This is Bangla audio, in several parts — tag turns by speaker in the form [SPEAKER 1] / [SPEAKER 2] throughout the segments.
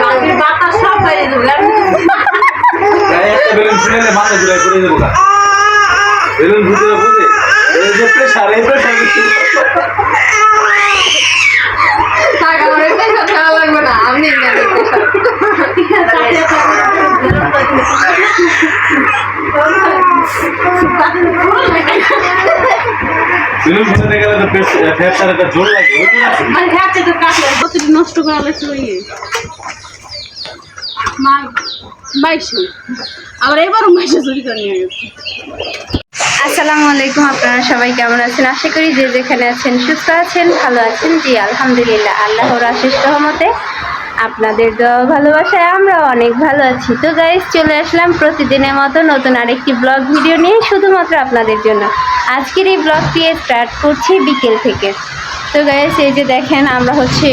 [SPEAKER 1] বাতাস সব বাইরে দেবো
[SPEAKER 2] একটা বেলুন ফুলেলে মাথা ঘুরাই করে দেবো বেলুন ঘুরতে বুঝে এই যে প্রেশার এই প্রেশার
[SPEAKER 1] থাক আমার এটা খেলা লাগবে না। আমি
[SPEAKER 2] বেলুন ফুটাতে গেলে তো ফেপসার একটা জোর লাগে ওই জন্য আছে।
[SPEAKER 1] মানে হাতে তো কাটলে প্রতিটি নষ্ট ইয়ে
[SPEAKER 3] আসসালামু আলাইকুম, আপনারা সবাই কেমন আছেন? আশা করি যে যেখানে আছেন সুস্থ আছেন, ভালো আছেন। জি, আলহামদুলিল্লাহ, আল্লাহর আশিস রহমতে আপনাদের দোয়া ভালোবাসায় আমরা অনেক ভালো আছি। তো গাইজ চলে আসলাম প্রতিদিনের মতো নতুন আরেকটি ব্লগ ভিডিও নিয়ে, শুধুমাত্র আপনাদের জন্য। আজকের এই ব্লগটি স্টার্ট করছি বিকেল থেকে। তো গাইজ এই যে দেখেন, আমরা হচ্ছে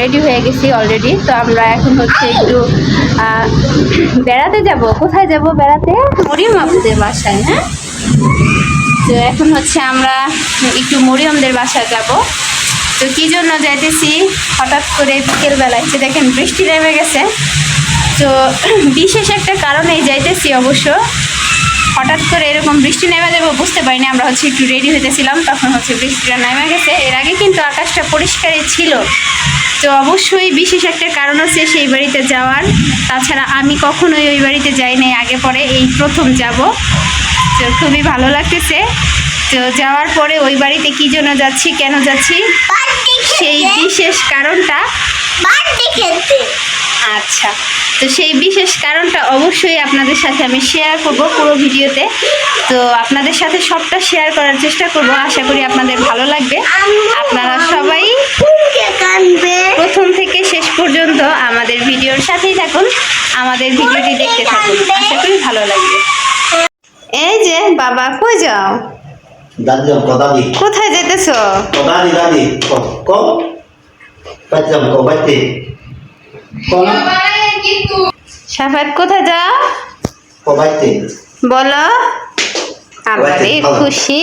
[SPEAKER 3] রেডি হয়ে গেছি অলরেডি তো আমরা এখন হচ্ছে একটু বেড়াতে যাব। কোথায় যাব বেড়াতে? মরিয়ম আপুদের বাসায় হ্যাঁ? তো এখন হচ্ছে আমরা একটু মরিয়মদের বাসায় যাব। তো কী জন্য যাইতেছি? হঠাৎ করে বিকেলবেলায় যে দেখেন, বৃষ্টি নেমে গেছে। তো বিশেষ একটা কারণেই যাইতেছি অবশ্য। হঠাৎ করে এরকম বৃষ্টি নেমে যাব বুঝতে পারিনি আমরা হচ্ছে একটু রেডি হইতেছিলাম তখন হচ্ছে বৃষ্টিটা নেমে গেছে। এর আগে কিন্তু আকাশটা পরিষ্কারই ছিল। তো অবশ্যই বিশেষ একটা কারণ হচ্ছে সেই বাড়িতে যাওয়ার। তাছাড়া আমি কখনোই ওই বাড়িতে যাই নাই আগে পরে এই প্রথম যাব। তো খুবই ভালো লাগতেছে। তো যাওয়ার পরে ওই বাড়িতে কী জন্য যাচ্ছি কেন যাচ্ছি সেই বিশেষ কারণটা আচ্ছা তো সেই বিশেষ কারণটা অবশ্যই আপনাদের সাথে আমি শেয়ার করব পুরো ভিডিওতে। তো আপনাদের সাথে সবটা শেয়ার করার চেষ্টা করব আশা করি আপনাদের ভালো লাগবে। আপনারা সবাই প্রথম থেকে শেষ পর্যন্ত আমাদের ভিডিওর সাথেই থাকুন আমাদের ভিডিওটি দেখতে থাকুন। আশা করি ভালো লাগবে। এই যে বাবা কই যাও?
[SPEAKER 4] দাদি যাম কো দাদি
[SPEAKER 3] কোথায় যেতেছো?
[SPEAKER 4] কো কো বাইতে
[SPEAKER 3] সাফাত কোথায় যাও
[SPEAKER 4] কো বাইতে
[SPEAKER 3] বলো আমারে খুশি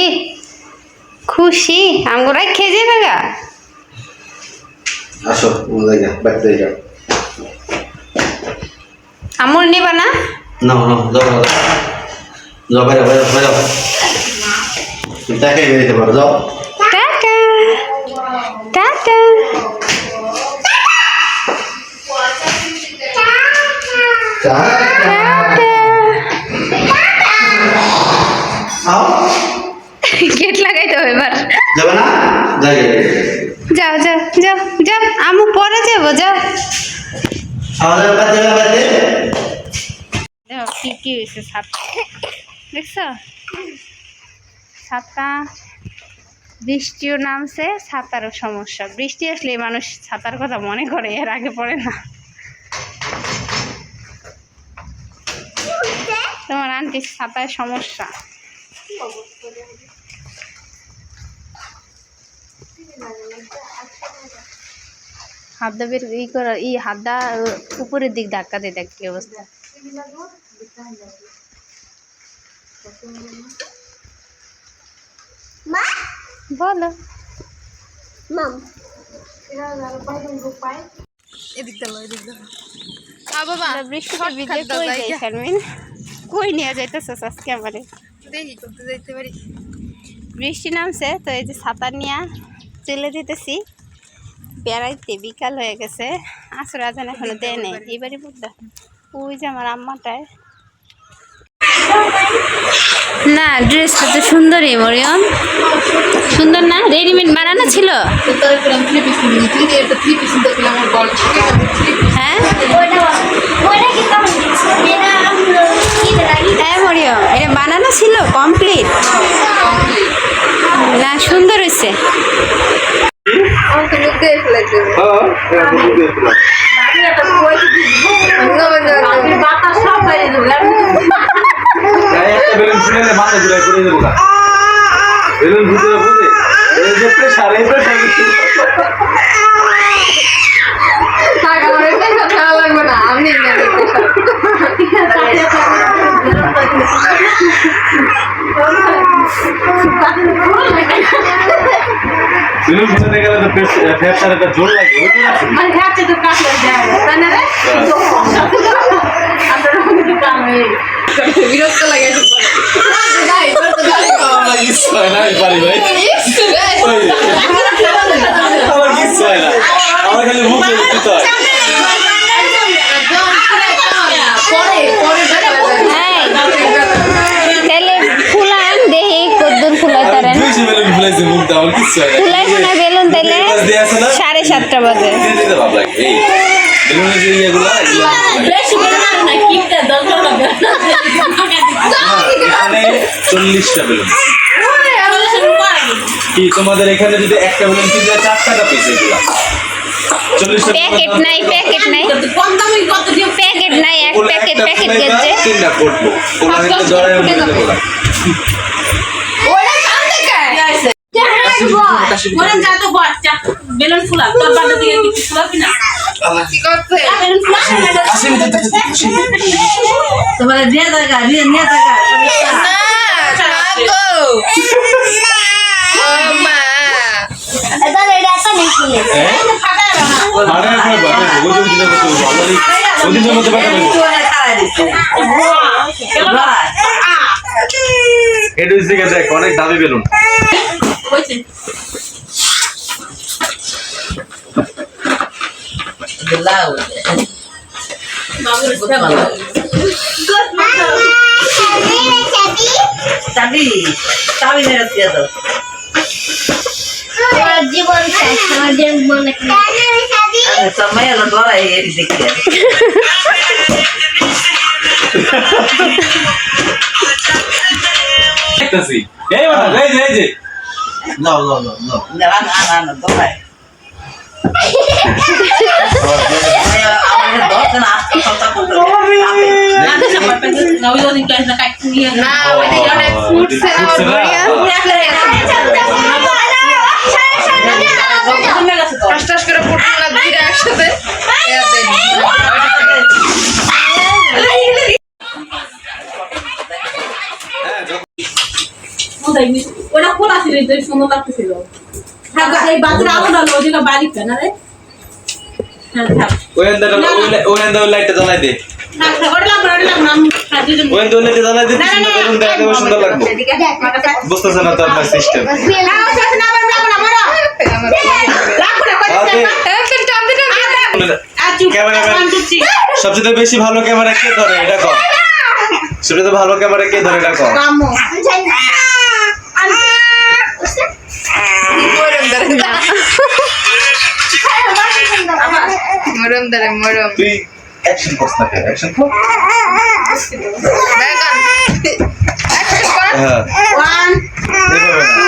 [SPEAKER 3] খুশি আমগুলাই খেয়ে যাবে গা
[SPEAKER 4] আসো জায়গা বাইতে যাও
[SPEAKER 3] আমুল নিবা না
[SPEAKER 4] না না যাও যাও যাও বাইরে বাইরে বাইরে দেখাই বেরিয়ে পারো যাও
[SPEAKER 3] গেট লাগাইতে হবে এবার।
[SPEAKER 4] যাবে না? যাই
[SPEAKER 3] যাও যাও যাও যাও আমু পরে যাব যাও। কি কি হয়েছে সাপ দেখছ? ছাতা বৃষ্টিও নামছে ছাতারও সমস্যা। বৃষ্টি আসলে মানুষ ছাতার কথা মনে করে এর আগে পড়ে না। তোমার আন্টির ছাতায় সমস্যা। হাত দা বের ই করা ই হাত দা উপরের দিক ধাক্কা দিয়ে দেখ কি অবস্থা। বলো।
[SPEAKER 1] বাবা
[SPEAKER 3] ভিজে কই যাই শারমিন। কই নিয়ে যাইতেছিস আজকে আমারে?
[SPEAKER 1] দেখি করতে যাইতে পারি।
[SPEAKER 3] বৃষ্টি নামছে তো এই যে ছাতা নিয়ে চলে যেতেছি। বেড়াইতে বিকাল হয়ে গেছে আসর আজান এখনও দেয় নেই। এবারে বুঝতে ওই যে আমার আম্মাটায়। না ড্রেসটা তো সুন্দরই মরিয়ম। সুন্দর না? রেডিমেড বানানো ছিল?
[SPEAKER 1] এটা
[SPEAKER 3] ছিল কমপ্লিট না সুন্দর হয়েছে
[SPEAKER 1] মুখ দিয়ে ফেলাইতে
[SPEAKER 2] হ্যাঁ হ্যাঁ বুঝতে
[SPEAKER 1] আমি
[SPEAKER 2] বেলুন ফুটাতে গেলে তো ফেপসার একটা জোর লাগে ওই জোর আছে
[SPEAKER 1] মানে হাতে তো কাটলে যায় তাই না রে আপনারা কিন্তু কামে বিরক্ত লাগে
[SPEAKER 2] আমার হয় আমার হয় না। আমার খালি মুখ দিতে হয়
[SPEAKER 3] তাহলে ফুলান দেহি কদ্দুর ফুলাই
[SPEAKER 2] আমি
[SPEAKER 3] তারেন
[SPEAKER 2] দুইশো বেলুন ফুলাইছি মুখ দিয়ে, আমার কিচ্ছু হয় না।
[SPEAKER 3] ফুলাই শোনা বেলুন তাইলে
[SPEAKER 2] পাশ দিয়ে আছে না?
[SPEAKER 3] সাড়ে সাতটা বাজে
[SPEAKER 2] দিয়ে দিতে ভাব লাগে। এই, বেলুনের যে ইয়েগুলো, এগুলো
[SPEAKER 1] বেশি করে না হবে
[SPEAKER 2] হ্যাঁ, এখানে চল্লিশটা বেলুন। কি তোমাদের এখানে যদি একটা বেলুন কিনতে চার টাকা পিস এগুলো।
[SPEAKER 3] প্যাকেট নাই প্যাকেট নাই। প্যাকেট নাই এক প্যাকেট প্যাকেট গেছে।
[SPEAKER 2] তিনটা করব ওগুলো কিন্তু জড়ায় মধ্যে দেবো না।
[SPEAKER 1] বলেন যা তো বেলুন ফুলা তোর বাড়ি থেকে কিছু ফুলাবি না তোমার দিয়ে দিয়ে নিয়ে
[SPEAKER 2] হ্যাঁ? এটা দেখ, অনেক দামি বেলুন
[SPEAKER 5] চাবি চাবি মেরে দিয়ে দাও
[SPEAKER 3] জীবন আমার জীবন
[SPEAKER 5] আরে সব মেয়ে হলো ডরাই এরি দেখি
[SPEAKER 2] দেখতেছি। এই বাটা, এই যে, এই যে।
[SPEAKER 4] নাও নাও নাও নাও
[SPEAKER 5] না না না না ডরাই আমাদের দশ জন আসতে কথা বলতে
[SPEAKER 1] না
[SPEAKER 2] ওইদিকে অনেক ফুটছে না?
[SPEAKER 1] হাসটাস করে ফুটলো না দুইটা একসাথে
[SPEAKER 2] হ্যাঁ,
[SPEAKER 1] ওটা খোলা ছিল সুন্দর লাগতেছিল। এই বাচ্চারা আলো ডালো ওদিকে বাড়িতে না রে?
[SPEAKER 2] বুঝতেছে না তো আপনার সিস্টেম সবচেয়ে বেশি ভালো ক্যামেরা কে ধরে এটা কম সবচেয়ে ভালো ক্যামেরা কে ধরে এটা কম
[SPEAKER 1] মরম ধরে মরম
[SPEAKER 2] তুই অ্যাকশন করছ না কেন অ্যাকশন কর হ্যাঁ এভাবে না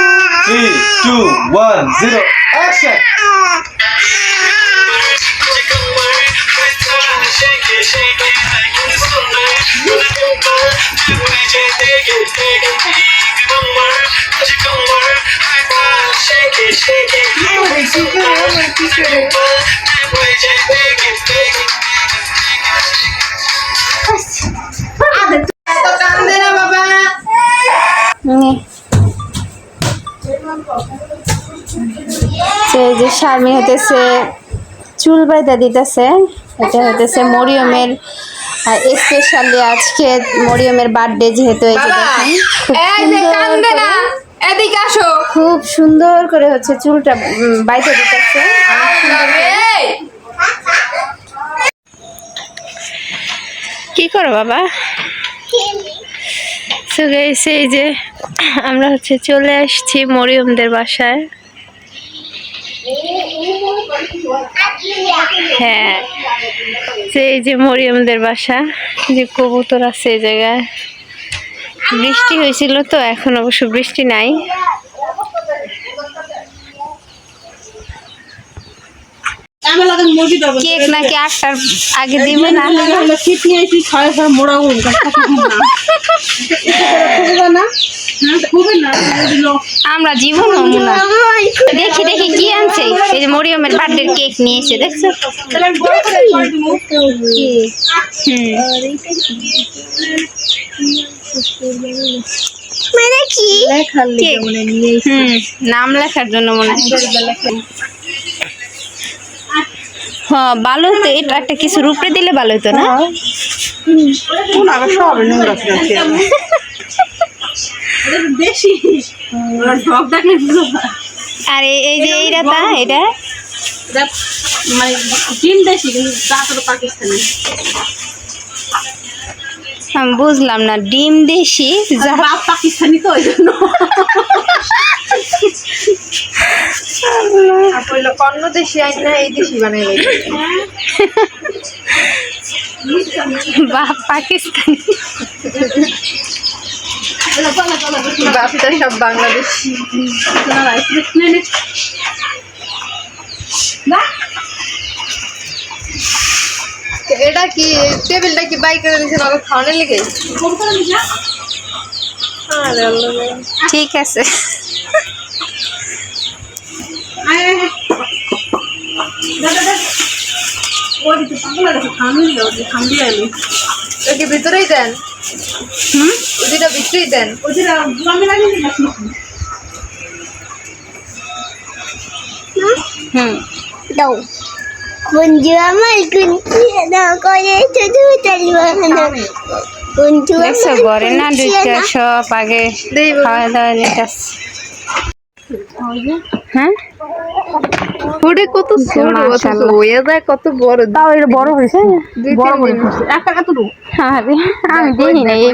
[SPEAKER 2] three two one zero action
[SPEAKER 3] সেই যে স্বামী হতেছে চুল বাইদা দিতেছে। এটা হতেছে মরিয়মের স্পেশালি আজকে মরিয়মের বার্থডে যেহেতু এই যে দেখেন খুব সুন্দর
[SPEAKER 1] এদিকে আসো।
[SPEAKER 3] খুব সুন্দর করে হচ্ছে চুলটা বাইতে দিতেছে। কি করো বাবা? তো এই যে আমরা হচ্ছে চলে আসছি মরিয়মদের বাসায়। হ্যাঁ এই যে মরিয়মদের বাসা যে কবুতর আছে এই জায়গায়। বৃষ্টি হয়েছিল তো এখন অবশ্য বৃষ্টি নাই। কেক নাকি আটটার আগে দিবে না?
[SPEAKER 1] আমরা
[SPEAKER 3] জীবন দেখি দেখি কি আনছে। এই যে মরিয়মের বার্থডে কেক নিয়েছে দেখছ? হুম। মানে কি? নাম লেখার জন্য মনে হয়। হ্যাঁ ভালো হতো এটা একটা কিছু রূপে দিলে ভালো হতো না?
[SPEAKER 1] না।
[SPEAKER 3] আর এই- যে এইটা তা এটা?
[SPEAKER 1] মানে দেশি কিন্তু পাকিস্তানি।
[SPEAKER 3] আমি বুঝলাম না ডিম দেশি
[SPEAKER 1] পাকিস্তানি তো ওই জন্য।
[SPEAKER 5] অন্য দেশে আইন না এই দেশি বানাই
[SPEAKER 3] পাকিস্তানি।
[SPEAKER 5] সব বাংলাদেশ। এটা কি টেবিলটা কি বাই করে দিয়েছেন আবার খাওয়ানোর লেগে?
[SPEAKER 3] ঠিক আছে।
[SPEAKER 5] ওকে ভিতরেই দেন?
[SPEAKER 3] হুম?
[SPEAKER 5] ওদিটা ভিতরেই দেন।
[SPEAKER 3] হুম।
[SPEAKER 6] দাও। বন্ধু আমার কুঞ্চি না করে শুধু চালিয়ে বন্ধু
[SPEAKER 3] দেখছ ঘরে না দুইটা সব আগে খাওয়া দাওয়া নিতেছে হ্যাঁ?
[SPEAKER 5] ফুটে কত ছোট। হয়ে যায় কত বড়
[SPEAKER 3] তাও এটা বড় হয়েছে?
[SPEAKER 5] দুই
[SPEAKER 1] বড়
[SPEAKER 5] তিন
[SPEAKER 1] বড়
[SPEAKER 5] দিন।
[SPEAKER 1] করছে। একটা কতটুকু
[SPEAKER 3] আরে আমি দেখি না এই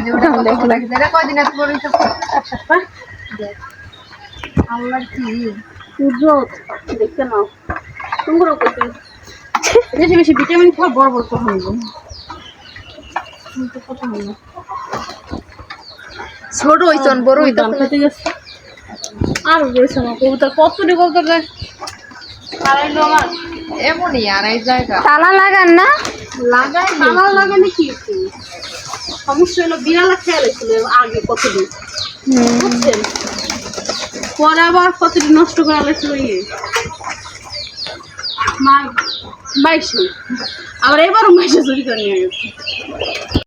[SPEAKER 5] কয়দিন এত বড় হইছে?
[SPEAKER 1] আল্লাহ কি? দেখতে নাও। করতে। বেশি বেশি ভিটামিন খাওয়া বড় বড় কথা হইব কথা হইব
[SPEAKER 5] ছোট হইছন বড় হইতো
[SPEAKER 1] খেতে গেছে? আর রয়েছে না কবুতর আমার।
[SPEAKER 5] এমনই আর এই জায়গা।
[SPEAKER 3] তালা লাগান না?
[SPEAKER 1] লাগাই আমার লাগানি কি? সমস্যা হলো বিড়ালা খেয়াল ছিল আগে কতদিন। বুঝছেন? পরে আবার কতদিন নষ্ট করা লাগছিল ইয়ে মা বাইশে আবার এবারও বাইশে চুরি করে নিয়ে গেছে।